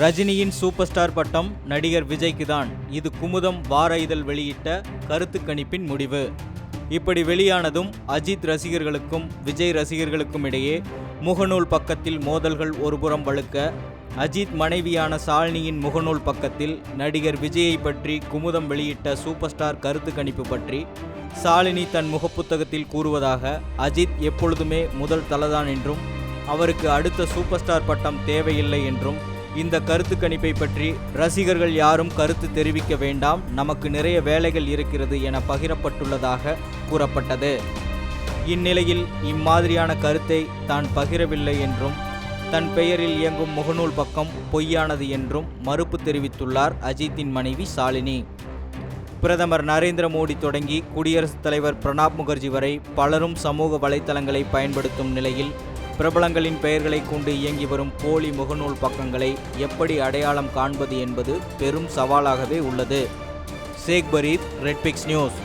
ரஜினியின் super star பட்டம் நடிகர் விஜய்க்கு தான் இது குமுதம் வார இதழ் வெளியிட்ட கருத்து கணிப்பின் முடிவு. இப்படி வெளியானதும் அஜித் ரசிகர்களுக்கும் விஜய் ரசிகர்களுக்கும் இடையே முகநூல் பக்கத்தில் மோதல்கள் ஒருபுறம் வழுக்க அஜித் மனைவியான சாலினியின் முகநூல் பக்கத்தில் நடிகர் விஜயை பற்றி குமுதம் வெளியிட்ட சூப்பர் ஸ்டார் கருத்து கணிப்பு பற்றி சாலினி தன் முகப்புத்தகத்தில் கூறுவதாக அஜித் எப்பொழுதுமே முதல் தலதான் என்றும் அவருக்கு அடுத்த சூப்பர் ஸ்டார் பட்டம் தேவையில்லை என்றும் இந்த கருத்து கணிப்பை பற்றி ரசிகர்கள் யாரும் கருத்து தெரிவிக்க வேண்டாம். நமக்கு நிறைய வேலைகள் இருக்கிறது என பகிரப்பட்டுள்ளதாக கூறப்பட்டது. இந்நிலையில் இம்மாதிரியான கருத்தை தான் பகிரவில்லை என்றும் தன் பெயரில் இயங்கும் முகநூல் பக்கம் பொய்யானது என்றும் மறுப்பு தெரிவித்துள்ளார் அஜித்தின் மனைவி சாலினி பிரதமர் நரேந்திர மோடி தொடங்கி குடியரசுத் தலைவர் பிரணாப் முகர்ஜி வரை பலரும் சமூக வலைத்தளங்களை பயன்படுத்தும் நிலையில் பிரபலங்களின் பெயர்களை கொண்டு இயங்கி வரும் போலி முகநூல் பக்கங்களை எப்படி அடையாளம் காண்பது என்பது பெரும் சவாலாகவே உள்ளது. Sheikh Fareed Redpix news.